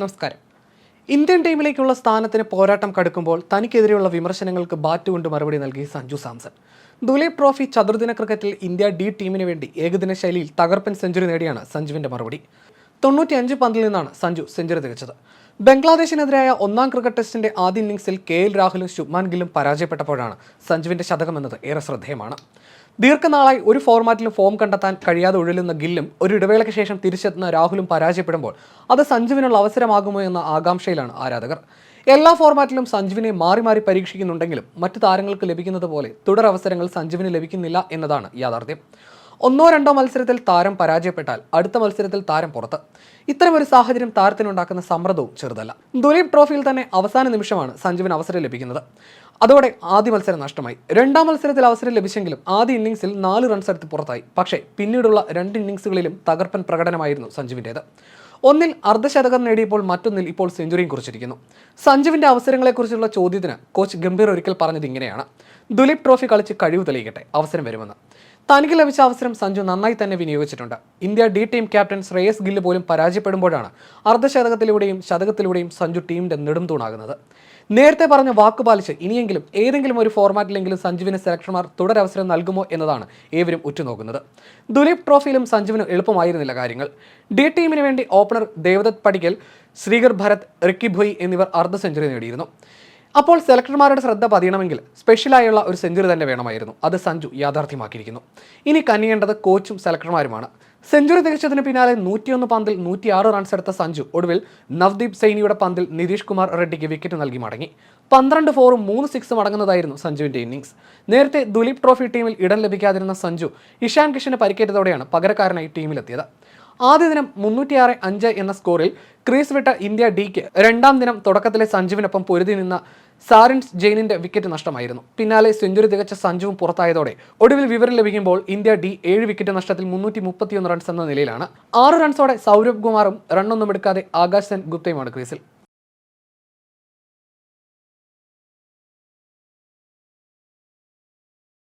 നമസ്കാരം. ഇന്ത്യൻ ടീമിലേക്കുള്ള സ്ഥാനത്തിന് പോരാട്ടം കടുക്കുമ്പോൾ തനിക്കെതിരെയുള്ള വിമർശനങ്ങൾക്ക് ബാറ്റ് കൊണ്ട് മറുപടി നൽകി സഞ്ജു സാംസൺ. ദുലീപ് ട്രോഫി ചതുർദിന ക്രിക്കറ്റിൽ ഇന്ത്യ ഡി ടീമിന് വേണ്ടി ഏകദിന ശൈലിയിൽ തകർപ്പൻ സെഞ്ചുറി നേടിയാണ് സഞ്ജുവിന്റെ മറുപടി. തൊണ്ണൂറ്റിയഞ്ച് പന്തിൽ നിന്നാണ് സഞ്ജു സെഞ്ചുറി തികച്ചത്. ബംഗ്ലാദേശിനെതിരായ ഒന്നാം ക്രിക്കറ്റ് ടെസ്റ്റിന്റെ ആദ്യ ഇന്നിംഗ്സിൽ കെ എൽ രാഹുലും ശുഭ്മാൻ ഗില്ലും പരാജയപ്പെട്ടപ്പോഴാണ് സഞ്ജുവിന്റെ ശതകം എന്നത് ഏറെ ശ്രദ്ധേയമാണ്. ദീർഘനാളായി ഒരു ഫോർമാറ്റിലും ഫോം കണ്ടെത്താൻ കഴിയാതെ ഒഴിലുന്ന ഗില്ലും ഒരു ഇടവേളയ്ക്ക് ശേഷം തിരിച്ചെത്തുന്ന രാഹുലും പരാജയപ്പെടുമ്പോൾ അത് സഞ്ജുവിനുള്ള അവസരമാകുമോ എന്ന ആകാംക്ഷയിലാണ് ആരാധകർ. എല്ലാ ഫോർമാറ്റിലും സഞ്ജുവിനെ മാറി മാറി പരീക്ഷിക്കുന്നുണ്ടെങ്കിലും മറ്റു താരങ്ങൾക്ക് ലഭിക്കുന്നത് പോലെ തുടർ അവസരങ്ങൾ സഞ്ജുവിന് ലഭിക്കുന്നില്ല എന്നതാണ് യാഥാർത്ഥ്യം. ഒന്നോ രണ്ടോ മത്സരത്തിൽ താരം പരാജയപ്പെട്ടാൽ അടുത്ത മത്സരത്തിൽ താരം പുറത്ത്. ഇത്തരമൊരു സാഹചര്യം താരത്തിനുണ്ടാക്കുന്ന സമ്മർദ്ദവും ചെറുതല്ല. ദുലീപ് ട്രോഫിയിൽ തന്നെ അവസാന നിമിഷമാണ് സഞ്ജുവിന് അവസരം ലഭിക്കുന്നത്. അതോടെ ആദ്യ മത്സരം നഷ്ടമായി. രണ്ടാം മത്സരത്തിൽ അവസരം ലഭിച്ചെങ്കിലും ആദ്യ ഇന്നിംഗ്സിൽ നാല് റൺസ് എടുത്ത് പുറത്തായി. പക്ഷേ പിന്നീടുള്ള രണ്ട് ഇന്നിംഗ്സുകളിലും തകർപ്പൻ പ്രകടനമായിരുന്നു സഞ്ജുവിന്റേത്. ഒന്നിൽ അർദ്ധശതകം നേടിയപ്പോൾ മറ്റൊന്നിൽ ഇപ്പോൾ സെഞ്ചുറിയും കുറിച്ചിരിക്കുന്നു. സഞ്ജുവിന്റെ അവസരങ്ങളെക്കുറിച്ചുള്ള ചോദ്യത്തിന് കോച്ച് ഗംഭീർ ഒരിക്കൽ പറഞ്ഞത് ഇങ്ങനെയാണ്. ദുലീപ് ട്രോഫി കളിച്ച് കഴിവ് തെളിയിക്കട്ടെ അവസരം വരുമെന്ന്. തനിക്ക് ലഭിച്ച അവസരം സഞ്ജു നന്നായി തന്നെ വിനിയോഗിച്ചിട്ടുണ്ട്. India D team captain Shreyas Gill പോലും പരാജയപ്പെടുമ്പോഴാണ് അർദ്ധശതകത്തിലൂടെയും ശതകത്തിലൂടെയും സഞ്ജു ടീമിന്റെ നെടുംതൂണാകുന്നത് നേരത്തെ പറഞ്ഞ വാക്ക് പാലിച്ച് ഇനിയെങ്കിലും ഏതെങ്കിലും ഒരു ഫോർമാറ്റിലെങ്കിലും സഞ്ജുവിന് സെലക്ഷന്മാർ തുടരവസരം നൽകുമോ എന്നതാണ് ഏവരും ഉറ്റുനോക്കുന്നത്. ദുലീപ് ട്രോഫിയിലും സഞ്ജുവിന് എളുപ്പമായിരുന്നില്ല കാര്യങ്ങൾ. ഡി ടീമിന് വേണ്ടി ഓപ്പണർ ദേവദത്ത് പടിക്കൽ ശ്രീകർ ഭരത് റിക്കി ഭൊയ് എന്നിവർ അർദ്ധ സെഞ്ചുറി നേടിയിരുന്നു. അപ്പോൾ സെലക്ടർമാരുടെ ശ്രദ്ധ പതിയണമെങ്കിൽ സ്പെഷ്യലായുള്ള ഒരു സെഞ്ചുറി തന്നെ വേണമായിരുന്നു. അത് സഞ്ജു യാഥാർത്ഥ്യമാക്കിയിരിക്കുന്നു. ഇനി കനിയേണ്ടത് കോച്ചും സെലക്ടർമാരുമാണ് സെഞ്ചുറി തികച്ചതിന് പിന്നാലെ നൂറ്റിയൊന്ന് പന്തിൽ നൂറ്റിയാറ് റൺസ് എടുത്ത സഞ്ജു. ഒടുവിൽ നവ്ദീപ് സൈനിയുടെ പന്തിൽ നിതീഷ് കുമാർ റെഡ്ഡിക്ക് വിക്കറ്റ് നൽകി മടങ്ങി. പന്ത്രണ്ട് ഫോറും മൂന്ന് സിക്സും അടങ്ങുന്നതായിരുന്നു സഞ്ജുവിന്റെ ഇന്നിംഗ്സ് നേരത്തെ ദുലീപ് ട്രോഫി ടീമിൽ ഇടം ലഭിക്കാതിരുന്ന സഞ്ജു ഇഷാൻ കിഷന് പരിക്കേറ്റതോടെയാണ് പകരക്കാരനായി ടീമിലെത്തിയത് ആദ്യ ദിനം മുന്നൂറ്റിയാറ് അഞ്ച് എന്ന സ്കോറിൽ ക്രീസ് വിട്ട ഇന്ത്യ ഡിക്ക് രണ്ടാം ദിനം തുടക്കത്തിലെ സഞ്ജുവിനൊപ്പം പൊരുതി നിന്ന സാറിൻസ് ജെയിനിന്റെ വിക്കറ്റ് നഷ്ടമായിരുന്നു. പിന്നാലെ സെഞ്ചുറി തികച്ച സഞ്ജുവും പുറത്തായതോടെ ഒടുവിൽ വിവരം ലഭിക്കുമ്പോൾ ഇന്ത്യ ഡി ഏഴ് വിക്കറ്റ് നഷ്ടത്തിൽ മുന്നൂറ്റി മുപ്പത്തിയൊന്ന് റൺസ് എന്ന നിലയിലാണ്. ആറ് റൺസോടെ സൗരഭ് കുമാറും റണ്ണൊന്നും എടുക്കാതെ ആകാശ് സെൻ ഗുപ്തയുമാണ് ക്രീസിൽ.